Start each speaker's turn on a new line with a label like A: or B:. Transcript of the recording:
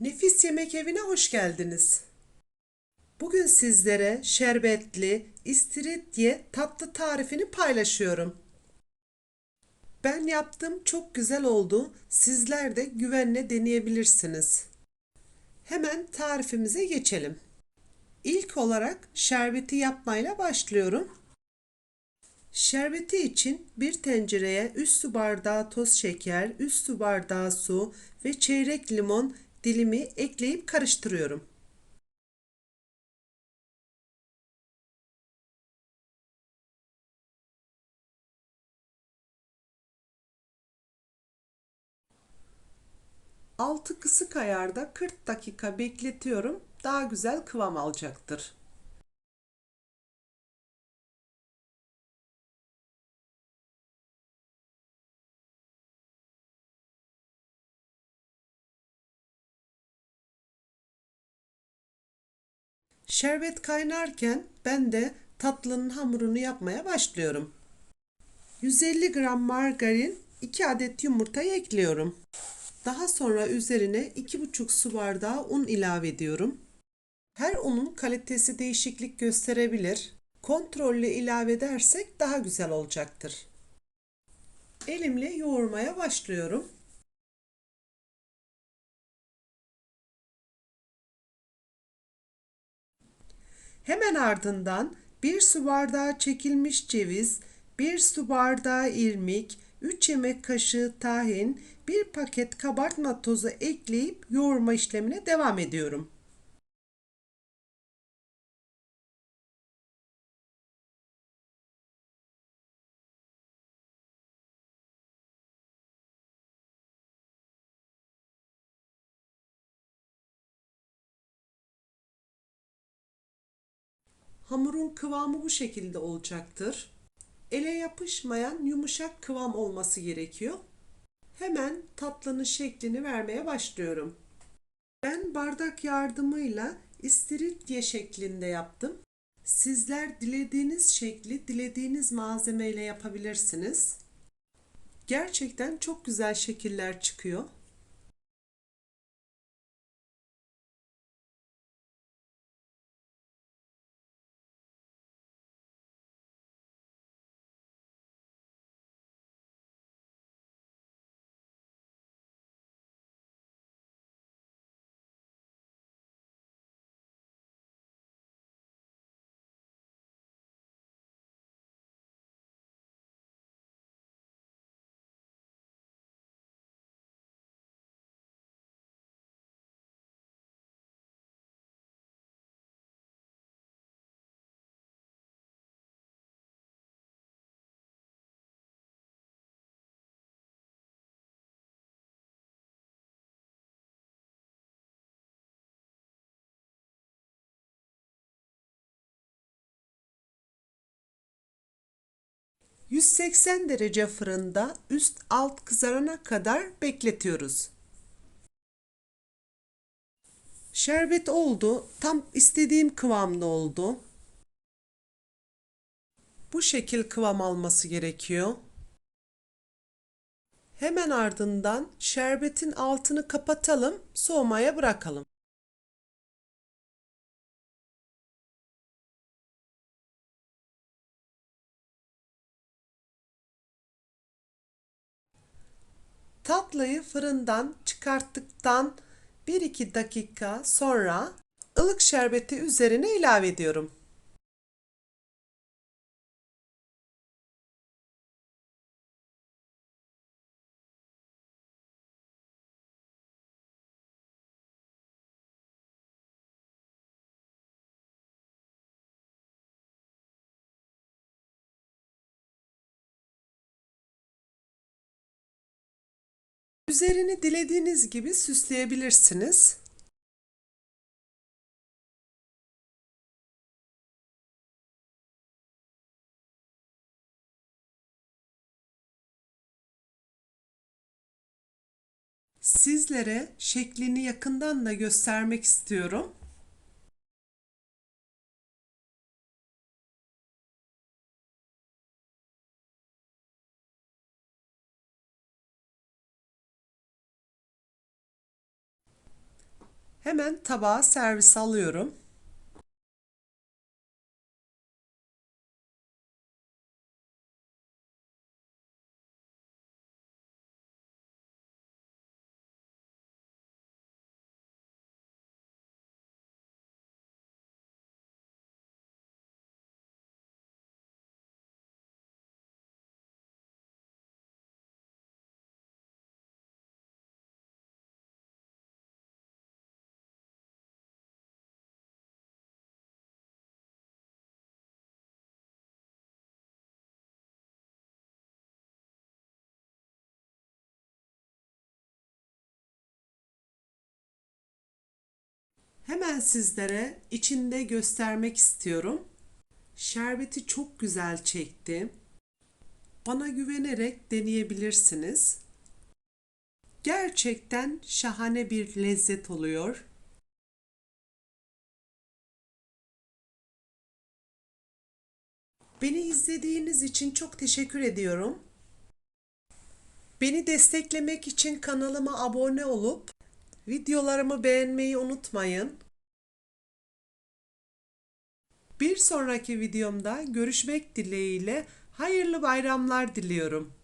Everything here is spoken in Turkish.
A: Nefis Yemek Evi'ne hoş geldiniz. Bugün sizlere şerbetli, istiridye tatlı tarifini paylaşıyorum. Ben yaptım çok güzel oldu. Sizler de güvenle deneyebilirsiniz. Hemen tarifimize geçelim. İlk olarak şerbeti yapmayla başlıyorum. Şerbeti için bir tencereye 3 su bardağı toz şeker, 3 su bardağı su ve çeyrek limon dilimi ekleyip karıştırıyorum. Altı kısık ayarda 40 dakika bekletiyorum. Daha güzel kıvam alacaktır. Şerbet kaynarken ben de tatlının hamurunu yapmaya başlıyorum. 150 gram margarin, 2 adet yumurtayı ekliyorum. Daha sonra üzerine 2,5 su bardağı un ilave ediyorum. Her unun kalitesi değişiklik gösterebilir. Kontrollü ilave edersek daha güzel olacaktır. Elimle yoğurmaya başlıyorum. Hemen ardından 1 su bardağı çekilmiş ceviz, 1 su bardağı irmik, 3 yemek kaşığı tahin, 1 paket kabartma tozu ekleyip yoğurma işlemine devam ediyorum. Hamurun kıvamı bu şekilde olacaktır. Ele yapışmayan yumuşak kıvam olması gerekiyor. Hemen tatlının şeklini vermeye başlıyorum. Ben bardak yardımıyla istiridye şeklinde yaptım. Sizler dilediğiniz şekli dilediğiniz malzemeyle yapabilirsiniz. Gerçekten çok güzel şekiller çıkıyor. ...180 derece fırında üst alt kızarana kadar bekletiyoruz. Şerbet oldu. Tam istediğim kıvamda oldu. Bu şekil kıvam alması gerekiyor. Hemen ardından şerbetin altını kapatalım, soğumaya bırakalım. Tatlıyı fırından çıkarttıktan 1-2 dakika sonra ılık şerbeti üzerine ilave ediyorum. Üzerini dilediğiniz gibi süsleyebilirsiniz. Sizlere şeklini yakından da göstermek istiyorum. Hemen tabağa servis alıyorum. Hemen sizlere içinde göstermek istiyorum. Şerbeti çok güzel çekti. Bana güvenerek deneyebilirsiniz. Gerçekten şahane bir lezzet oluyor. Beni izlediğiniz için çok teşekkür ediyorum. Beni desteklemek için kanalıma abone olup videolarımı beğenmeyi unutmayın. Bir sonraki videomda görüşmek dileğiyle hayırlı bayramlar diliyorum.